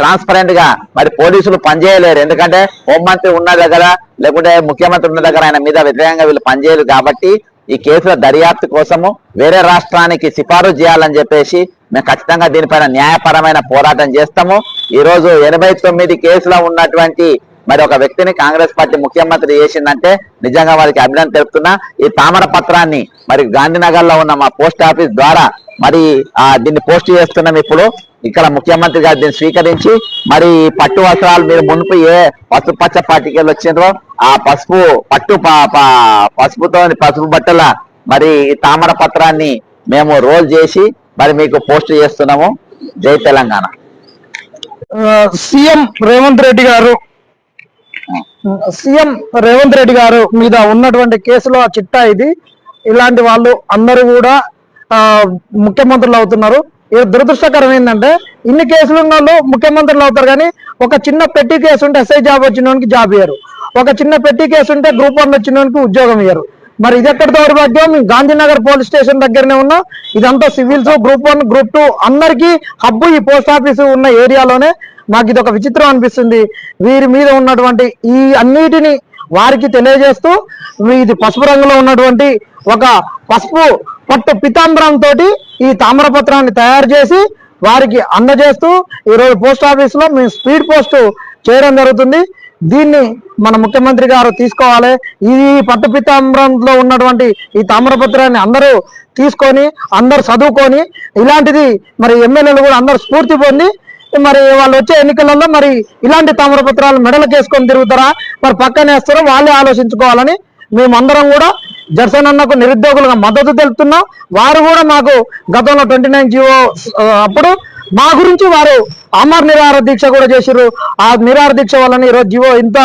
Transparent గా మరి పోలీసులు పనిచేయలేరు ఎందుకంటే హోంమంత్రి ఉన్న దగ్గర లేకుంటే ముఖ్యమంత్రి ఉన్న దగ్గర ఆయన మీద వ్యతిరేకంగా వీళ్ళు పనిచేయలేదు కాబట్టి ఈ కేసుల దర్యాప్తు కోసము వేరే రాష్ట్రానికి సిఫారు చేయాలని చెప్పేసి మేము ఖచ్చితంగా దీనిపైన న్యాయపరమైన పోరాటం చేస్తాము ఈ రోజు ఎనభై తొమ్మిది కేసులో ఉన్నటువంటి మరి ఒక వ్యక్తిని కాంగ్రెస్ పార్టీ ముఖ్యమంత్రి చేసిందంటే నిజంగా వారికి అభినందన తెలుపుతున్నా ఈ తామర పత్రాన్ని మరి గాంధీనగర్ లో ఉన్న మా పోస్ట్ ఆఫీస్ ద్వారా మరి ఆ దీన్ని పోస్ట్ చేస్తున్నాం ఇప్పుడు ఇక్కడ ముఖ్యమంత్రి గారు దీన్ని స్వీకరించి మరి పట్టు వస్త్రాలు మీరు మునుపు ఏ పసుపు పచ్చ పాటికలు వచ్చిందో ఆ పసుపు పట్టు పసుపుతో పసుపు బట్టల మరి తామర పత్రాన్ని మేము రోల్ చేసి మరి మీకు పోస్ట్ చేస్తున్నాము జై తెలంగాణ సీఎం రేవంత్ రెడ్డి గారు సీఎం రేవంత్ రెడ్డి గారు మీద ఉన్నటువంటి కేసులో ఆ చిట్టా ఇది ఇలాంటి వాళ్ళు అందరూ కూడా ముఖ్యమంత్రులు అవుతున్నారు ఇది దురదృష్టకరం ఏంటంటే ఇన్ని కేసులు ఉన్న వాళ్ళు ముఖ్యమంత్రులు అవుతారు కానీ ఒక చిన్న పెట్టి కేసు ఉంటే ఎస్ఐ జాబ్ వచ్చిన వానికి జాబ్ ఇయ్యారు ఒక చిన్న పెట్టి కేసు ఉంటే గ్రూప్ వన్ వచ్చిన వానికి ఉద్యోగం ఇయ్యారు మరి ఇది ఎక్కడ దౌర్భాగ్యం గాంధీనగర్ పోలీస్ స్టేషన్ దగ్గరనే ఉన్న ఇదంతా civils group one group two అందరికీ హబ్బు ఈ పోస్ట్ ఆఫీస్ ఉన్న ఏరియాలోనే మాకు ఇది ఒక విచిత్రం అనిపిస్తుంది వీరి మీద ఉన్నటువంటి ఈ అన్నిటిని వారికి తెలియజేస్తూ ఇది పసుపు రంగులో ఉన్నటువంటి ఒక పసుపు పట్టు పితాంబరం తోటి ఈ తామ్రపత్రాన్ని తయారు చేసి వారికి అందజేస్తూ ఈరోజు పోస్ట్ ఆఫీస్ లో మేము స్పీడ్ పోస్ట్ చేయడం జరుగుతుంది దీన్ని మన ముఖ్యమంత్రి గారు తీసుకోవాలి ఈ పట్టు పితాంబరంలో ఉన్నటువంటి ఈ తామ్రపత్రాన్ని అందరూ తీసుకొని అందరు చదువుకొని ఇలాంటిది మరి ఎమ్మెల్యేలు కూడా అందరు స్ఫూర్తి పొంది మరి వాళ్ళు వచ్చే ఎన్నికలలో మరి ఇలాంటి మెడలు మెడలకేసుకొని తిరుగుతారా మరి పక్కన వేస్తారో వాళ్ళే ఆలోచించుకోవాలని మేమందరం కూడా జర్సన్ అన్నకు నిరుద్యోగులుగా మద్దతు తెలుపుతున్నాం వారు కూడా మాకు గతంలో ట్వంటీ నైన్ జీవో అప్పుడు మా గురించి వారు అమర్ నిరాహార దీక్ష కూడా చేశారు ఆ నిరాహార దీక్ష వలన ఈరోజు జీవో ఇంత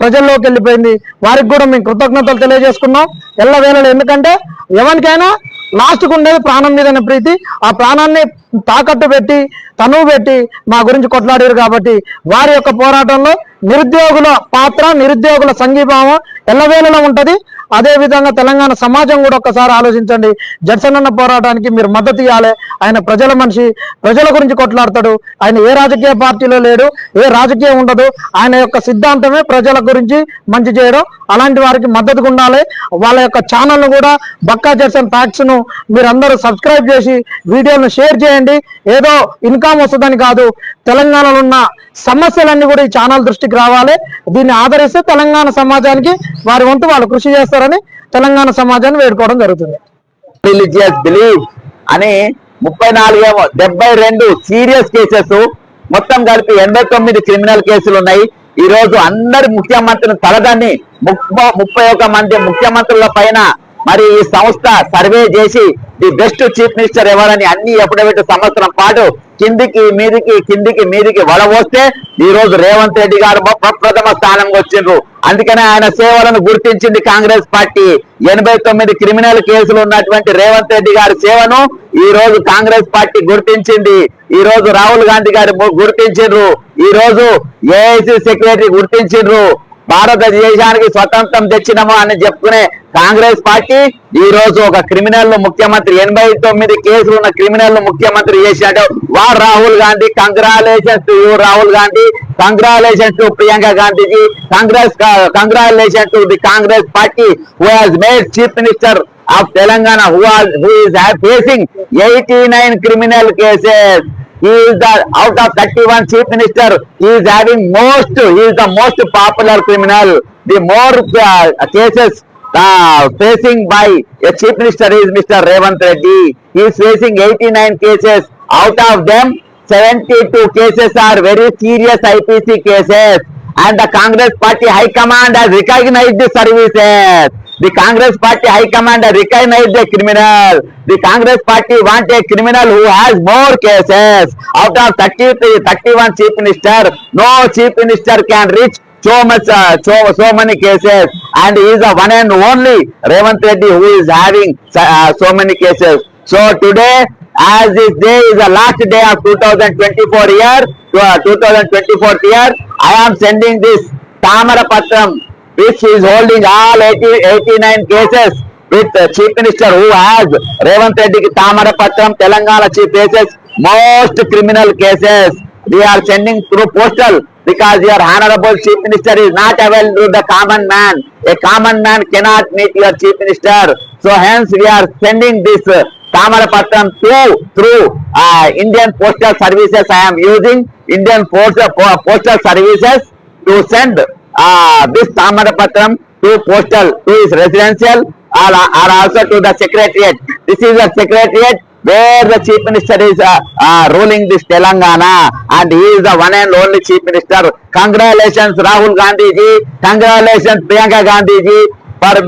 ప్రజల్లోకి వెళ్ళిపోయింది వారికి కూడా మేము కృతజ్ఞతలు తెలియజేసుకున్నాం ఎల్లవేళలు ఎందుకంటే ఎవరికైనా లాస్ట్కు ఉండేది ప్రాణం మీదనే ప్రీతి ఆ ప్రాణాన్ని తాకట్టు పెట్టి తనువు పెట్టి మా గురించి కొట్లాడారు కాబట్టి వారి యొక్క పోరాటంలో నిరుద్యోగుల పాత్ర నిరుద్యోగుల సంఘీభావం ఎల్లవేళలో ఉంటుంది అదేవిధంగా తెలంగాణ సమాజం కూడా ఒక్కసారి ఆలోచించండి జడ్సన్ పోరాటానికి మీరు మద్దతు ఇవ్వాలి ఆయన ప్రజల మనిషి ప్రజల గురించి కొట్లాడతాడు ఆయన ఏ రాజకీయ పార్టీలో లేడు ఏ రాజకీయం ఉండదు ఆయన యొక్క సిద్ధాంతమే ప్రజల గురించి మంచి చేయడం అలాంటి వారికి మద్దతుగా ఉండాలి వాళ్ళ యొక్క ఛానల్ను కూడా బక్కా జడ్సన్ ఫ్యాక్ట్స్ను మీరందరూ సబ్స్క్రైబ్ చేసి వీడియోను షేర్ చేయండి ఏదో ఇన్కమ్ వస్తుందని కాదు తెలంగాణలో ఉన్న సమస్యలన్నీ కూడా ఈ ఛానల్ దృష్టికి రావాలి దీన్ని ఆదరిస్తే తెలంగాణ సమాజానికి వారి వంతు వాళ్ళు కృషి చేస్తారు చేస్తారని తెలంగాణ సమాజాన్ని వేడుకోవడం జరుగుతుంది రిలీజియస్ బిలీవ్ అని ముప్పై ఏమో డెబ్బై రెండు సీరియస్ కేసెస్ మొత్తం కలిపి ఎనభై తొమ్మిది క్రిమినల్ కేసులు ఉన్నాయి ఈ రోజు అందరి ముఖ్యమంత్రిని తలదాన్ని ముప్పై ఒక మంది ముఖ్యమంత్రుల పైన మరి ఈ సంస్థ సర్వే చేసి ది బెస్ట్ చీఫ్ మినిస్టర్ ఎవరని అన్ని ఎప్పుడెప్పుడు సంవత్సరం పాటు కిందికి మీదికి కిందికి మీదికి వలవోస్తే ఈ రోజు రేవంత్ రెడ్డి గారు ప్రథమ స్థానంకి వచ్చిండ్రు అందుకనే ఆయన సేవలను గుర్తించింది కాంగ్రెస్ పార్టీ ఎనభై తొమ్మిది క్రిమినల్ కేసులు ఉన్నటువంటి రేవంత్ రెడ్డి గారి సేవను ఈ రోజు కాంగ్రెస్ పార్టీ గుర్తించింది ఈ రోజు రాహుల్ గాంధీ గారు గుర్తించిండ్రు ఈ రోజు ఏఐసి సెక్రటరీ గుర్తించిండ్రు భారతదేశానికి స్వతంత్రం తెచ్చినము అని చెప్పుకునే కాంగ్రెస్ పార్టీ ఈ రోజు ఒక క్రిమినల్ ముఖ్యమంత్రి ఎనభై తొమ్మిది కేసులు ఉన్న క్రిమినల్ ముఖ్యమంత్రి చేశాడు వా Rahul Gandhi congratulations to you Rahul Gandhi congratulations to Priyanka Gandhiji Congress congratulations to the Congress party who has made chief minister of Telangana who who is facing eighty nine criminal cases He is the, out of 31 chief minister, he is having most, he is the most popular criminal. The more uh, cases uh, facing by a chief minister is Mr. Revanth Reddy. He is facing 89 cases. Out of them, 72 cases are very serious IPC cases. And the Congress Party High Command has recognized the services. The Congress Party High Command recognize the criminal. The Congress Party wants a criminal who has more cases. Out of 31 Chief Minister, no Chief Minister can reach uh, so many cases, and he is the one and only Revanth Reddy who is having uh, so many cases. So today, as this day is the last day of 2024 uh, year, I am sending this Tamara Patram which is holding all 80, 89 cases with the chief minister who has revant Reddy Tamarapatram Telangana chief cases, most criminal cases. We are sending through postal because your honorable chief minister is not available to the common man. A common man cannot meet your chief minister. So hence we are sending this uh, Tamarapatram to through uh, Indian postal services. I am using Indian postal, postal services to send this Tamadapatram to postal, to his residential or, or also to the secretariat. This is the secretariat where the chief minister is uh, uh, ruling this Telangana and he is the one and only chief minister. Congratulations Rahul Gandhi ji, congratulations Priyanka Gandhi ji. For